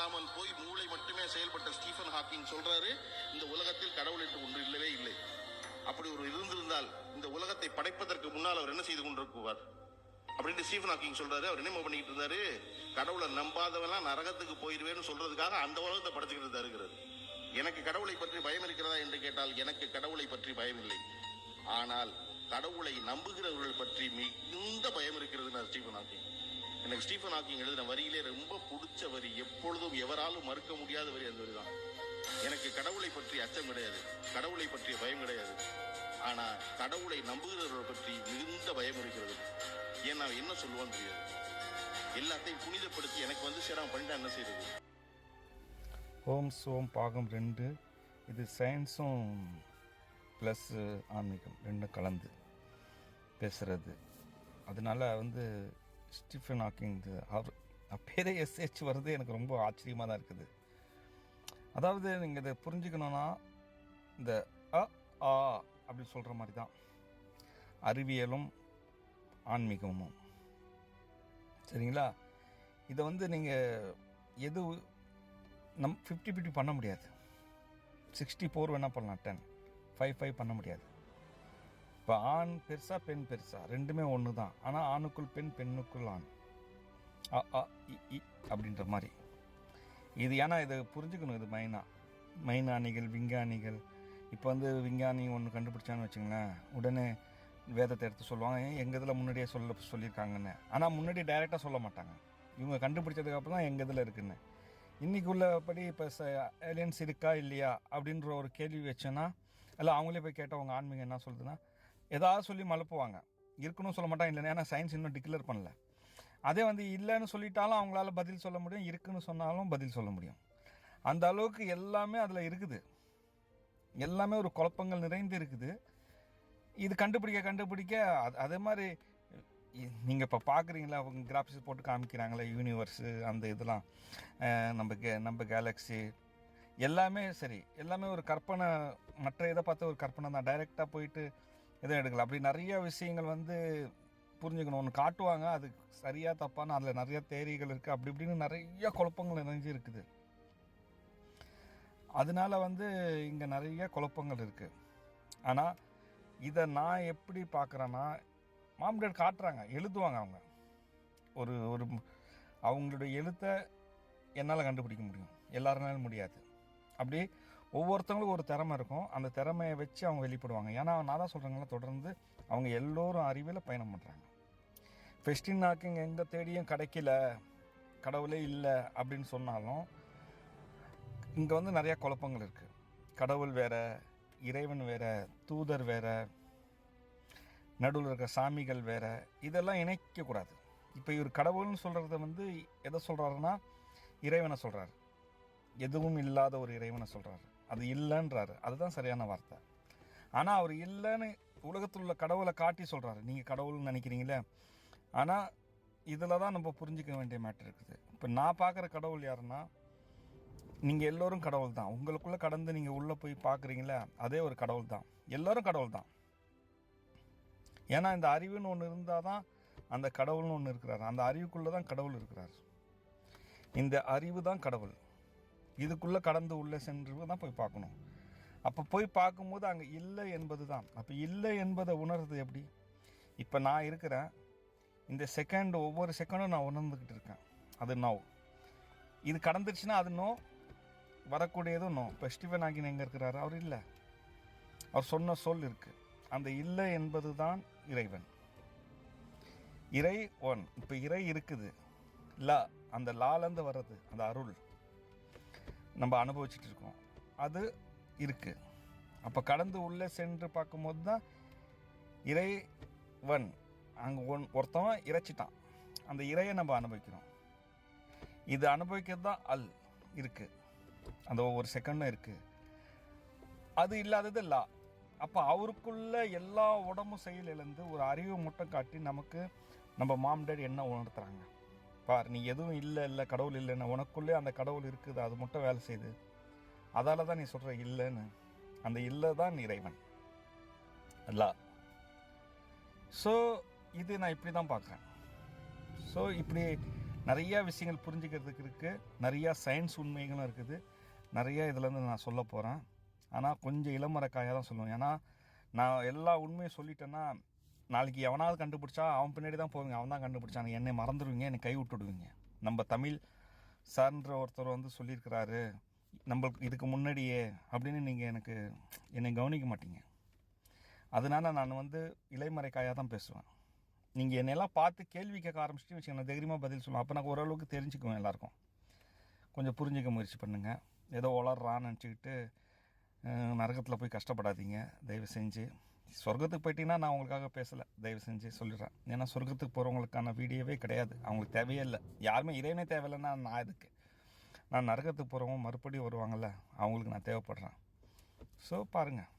செயல்படாமல் போய் மூளை மட்டுமே செயல்பட்ட ஸ்டீஃபன் ஹாக்கிங் சொல்றாரு இந்த உலகத்தில் கடவுள் என்று ஒன்று இல்லவே இல்லை. அப்படி ஒரு இருந்திருந்தால் இந்த உலகத்தை படைப்பதற்கு முன்னால் அவர் என்ன செய்து கொண்டிருக்குவார்? அப்படின்னு ஸ்டீஃபன் ஹாக்கிங் சொல்றாரு அவர் என்ன பண்ணிட்டு இருந்தாரு? கடவுளை நம்பாதவெல்லாம் நரகத்துக்கு போயிருவேன்னு சொல்றதுக்காக அந்த உலகத்தை படைச்சுக்கிட்டு தருகிறது எனக்கு கடவுளை பற்றி பயம் இருக்கிறதா என்று கேட்டால் எனக்கு கடவுளை பற்றி பயம் இல்லை. ஆனால் கடவுளை நம்புகிறவர்கள் பற்றி மிகுந்த பயம் இருக்கிறது ஸ்டீஃபன் ஹாக்கிங். எனக்கு ஸ்டீஃபன் ஹாக்கிங் எழுதின வரியிலே ரொம்ப பிடிச்ச வரி. எப்பொழுதும் எவராலும் மறுக்க முடியாத வரி அந்த வரி தான் எனக்கு கடவுளை பற்றி அச்சம் கிடையாது. கடவுளை பற்றிய பயம் கிடையாது. ஆனா கடவுளை நம்புகிறவர்கள் பற்றி மிகுந்த பயம் இருக்கிறது. ஏன் நான் என்ன சொல்லுவான்னு தெரியாது. எல்லாத்தையும் புனிதப்படுத்தி எனக்கு வந்து சரி பண்ணிட்டு என்ன செய்யறது ஓம் சோம் பாகம் ரெண்டு. இது சயின்ஸும் ப்ளஸ் ஆன்மீகம் ரெண்டும் கலந்து பேசுகிறது அதனால வந்து ஸ்டீஃபன் ஹாக்கிங் அவர் பேரே எஸ்ஹெச் வர்றது எனக்கு ரொம்ப ஆச்சரியமாக தான் இருக்குது. அதாவது நீங்கள் இதை புரிஞ்சுக்கணுன்னா இந்த அ ஆ அப்படின்னு சொல்கிற மாதிரி தான். அறிவியலும் ஆன்மீகமும். சரிங்களா? இதை வந்து நீங்கள் எது நம் ஃபிஃப்டி ஃபிஃப்டி பண்ண முடியாது. சிக்ஸ்டி ஃபோர் வேணால் பண்ணலாம் டென் ஃபைவ் ஃபைவ் பண்ண முடியாது. இப்போ ஆண் பெருசா பெண் பெருசா. ரெண்டுமே ஒன்று தான் ஆனால் ஆணுக்குள் பெண் பெண்ணுக்குள் ஆண். அ அ இ இ அப்படின்ற மாதிரி. இது ஏன்னா இதை புரிஞ்சுக்கணும். இது மைனா. மைனானிகள் விஞ்ஞானிகள். இப்போ வந்து விஞ்ஞானி ஒன்று கண்டுபிடிச்சான்னு வச்சுங்களேன். உடனே வேதத்தை எடுத்து சொல்லுவாங்க. ஏன் எங்கள் இதில் முன்னாடியே சொல்ல சொல்லியிருக்காங்கன்னு. ஆனால் முன்னாடி டைரெக்டாக சொல்ல மாட்டாங்க. இவங்க கண்டுபிடிச்சதுக்கு அப்புறம் தான் எங்கள் இதில் இருக்குன்னு. இன்னைக்கு உள்ளபடி இப்போ ஏலியன்ஸ் இருக்கா இல்லையா அப்படின்ற ஒரு கேள்வி வச்சேன்னா இல்லை அவங்களே போய் கேட்டால் ஆன்மீகம் என்ன சொல்லுதுன்னா ஏதாவது சொல்லி மலப்புவாங்க. இருக்குன்னு சொல்ல மாட்டாங்க இல்லைன்னா ஏன்னா சயின்ஸ் இன்னும் டிக்ளேர் பண்ணல. அதே வந்து இல்லைன்னு சொல்லிட்டாலும் அவங்களால பதில் சொல்ல முடியும் இருக்குன்னு சொன்னாலும் பதில் சொல்ல முடியும். அந்த அளவுக்கு எல்லாமே அதில் இருக்குது. எல்லாமே ஒரு குழப்பங்கள் நிறைந்து இருக்குது. இது கண்டுபிடிக்க கண்டுபிடிக்க அது அதே மாதிரி நீங்கள் இப்போ பார்க்குறீங்களா அவங்க கிராஃபிக்ஸ் போட்டு காமிக்கிறாங்களே யூனிவர்ஸு அந்த இதெல்லாம் நம்ம கே நம்ம கேலக்ஸி எல்லாமே சரி எல்லாமே ஒரு கற்பனை மற்ற இதை பார்த்து ஒரு கற்பனை தான். டைரெக்டாக போயிட்டு எதுவும் எடுக்கல அப்படி நிறைய விஷயங்கள் வந்து புரிஞ்சுக்கணும். ஒன்று காட்டுவாங்க அது சரியாக தப்பான அதில் நிறைய தேரிகள் இருக்குது அப்படி இப்படின்னு நிறைய குழப்பங்கள் நிறைஞ்சு இருக்குது அதனால வந்து இங்கே நிறைய குழப்பங்கள் இருக்குது ஆனால் இதை நான் எப்படி பார்க்குறேன்னா மாம்டேட் காட்டுறாங்க எழுதுவாங்க அவங்க. ஒரு ஒரு அவங்களுடைய எழுத்தை என்னால் கண்டுபிடிக்க முடியும். எல்லாருனாலும் முடியாது. அப்படி ஒவ்வொருத்தவங்களுக்கும் ஒரு திறமை இருக்கும். அந்த திறமையை வச்சு அவங்க வெளிப்படுவாங்க. ஏன்னா நான் தான் சொல்கிறேங்களா தொடர்ந்து அவங்க எல்லோரும் அறிவில் பயணம் பண்ணுறாங்க ஃபெஸ்டின் நாக்கிங் எங்கே தேடியும் கிடைக்கல. கடவுளே இல்லை அப்படின்னு சொன்னாலும் இங்கே வந்து நிறையா குழப்பங்கள் இருக்குது கடவுள் வேறு இறைவன் வேறு தூதர் வேறு நடுவில் இருக்கிற சாமிகள் வேறு இதெல்லாம் இணைக்கக்கூடாது இப்போ இவர் கடவுள்னு சொல்கிறத வந்து எதை சொல்கிறாருன்னா இறைவனை சொல்கிறாரு எதுவும் இல்லாத ஒரு இறைவனை சொல்கிறாரு அது இல்லைன்றாரு. அதுதான் சரியான வார்த்தை. ஆனால் அவர் இல்லைன்னு உலகத்தில் உள்ள கடவுளை காட்டி சொல்கிறாரு நீங்கள் கடவுள்னு நினைக்கிறீங்களே? ஆனால் இதில் தான் நம்ம புரிஞ்சிக்க வேண்டிய மேட்டர் இருக்குது. இப்போ நான் பார்க்குற கடவுள் யாருன்னா நீங்கள் எல்லோரும் கடவுள் தான். உங்களுக்குள்ளே கடந்து நீங்கள் உள்ளே போய் பார்க்குறீங்களே அதே ஒரு கடவுள் தான். எல்லோரும் கடவுள் தான். ஏன்னா இந்த அறிவுன்னு ஒன்று இருந்தால் தான் அந்த கடவுள்னு ஒன்று இருக்கிறார். அந்த அறிவுக்குள்ளே தான் கடவுள் இருக்கிறார். இந்த அறிவு தான் கடவுள். இதுக்குள்ளே கடந்து உள்ளே சென்று தான் போய் பார்க்கணும். அப்போ போய் பார்க்கும்போது அங்கே இல்லை என்பது தான் அப்போ இல்லை என்பதை உணர்றது எப்படி? இப்போ நான் இருக்கிறேன். இந்த செகண்ட் ஒவ்வொரு செகண்டும் நான் உணர்ந்துக்கிட்டு இருக்கேன். அது நோ இது கடந்துருச்சுன்னா அது நோ வரக்கூடியதும் நோ இப்போ ஸ்டீவன் ஆகின் எங்கே இருக்கிறாரு? அவர் இல்லை. அவர் சொன்ன சொல் இருக்குது அந்த இல்லை என்பது தான் இறைவன். இறை ஒன் இப்போ இறை இருக்குது. லா அந்த லாலேருந்து வர்றது அந்த அருள். நம்ம அனுபவிச்சுட்டு இருக்கோம் அது இருக்குது அப்போ கடந்து உள்ளே சென்று பார்க்கும்போது தான் இறைவன் அங்கே ஒன் ஒருத்தவன் இறைச்சிட்டான். அந்த இறையை நம்ம அனுபவிக்கிறோம். இது அனுபவிக்கிறது தான் அல் இருக்குது அந்த ஒவ்வொரு செகண்டும் இருக்குது அது இல்லாதது லா. அப்போ அவருக்குள்ள எல்லா உடம்பும் செயல் இழந்து ஒரு அறிவு மட்டும் காட்டி நமக்கு நம்ம மாம் டேட் என்ன உணர்த்துறாங்க? பார் நீ எதுவும் இல்லை இல்லை கடவுள் இல்லைன்னு உனக்குள்ளே அந்த கடவுள் இருக்குது அது மட்டும் வேலை செய்யுது அதால் தான் நீ சொல்கிற இல்லைன்னு. அந்த இல்லை தான் இறைவன். அல்ல. ஸோ இது நான் இப்படி தான் பார்க்குறேன். ஸோ இப்படி நிறையா விஷயங்கள் புரிஞ்சுக்கிறதுக்கு இருக்குது நிறையா சயின்ஸ் உண்மைகளும் இருக்குது. நிறையா இதுலேருந்து நான் சொல்ல போகிறேன் ஆனால் கொஞ்சம் இளமரக்காயாக தான் சொல்லுவேன். ஏன்னா நான் எல்லா உண்மையும் சொல்லிட்டேன்னா நாளைக்கு எவனாவது கண்டுபிடிச்சா அவன் பின்னாடி தான் போவீங்க அவன் தான் கண்டுபிடிச்சான் என்னை மறந்துடுவீங்க என்னை கை விட்டுடுவீங்க. நம்ம தமிழ் சார்ன்ற ஒருத்தர் வந்து சொல்லியிருக்கிறாரு நம்மளுக்கு இதுக்கு முன்னாடியே அப்படின்னு நீங்கள் எனக்கு என்னை கவனிக்க மாட்டீங்க. அதனால் நான் வந்து இலைமறைக்காயாக தான் பேசுவேன். நீங்கள் என்னெல்லாம் பார்த்து கேள்வி கேட்க ஆரம்பிச்சிட்டு வச்சுக்கோங்க நான் தைரியமாக பதில் சொல்லுவேன். அப்போ நான் ஓரளவுக்கு தெரிஞ்சுக்குவேன் எல்லாருக்கும். கொஞ்சம் புரிஞ்சுக்க முயற்சி பண்ணுங்கள் ஏதோ வளர்றான்னு நினச்சிக்கிட்டு நரகத்தில் போய் கஷ்டப்படாதீங்க. தயவு செஞ்சு சொர்க்கத்துக்கு போயிட்டீங்கன்னா நான் உங்களுக்காக பேசலை தயவு செஞ்சு சொல்லிடுறேன். ஏன்னா சொர்க்கத்துக்கு போகிறவங்களுக்கான வீடியோவே கிடையாது. அவங்களுக்கு தேவையே இல்லை. யாருமே இறைவனே தேவையில்லைன்னா நான் இதுக்கு நான் நரகத்துக்கு போகிறவங்க மறுபடியும் வருவாங்கள்ல அவங்களுக்கு நான் தேவைப்படுறேன். ஸோ பாருங்கள்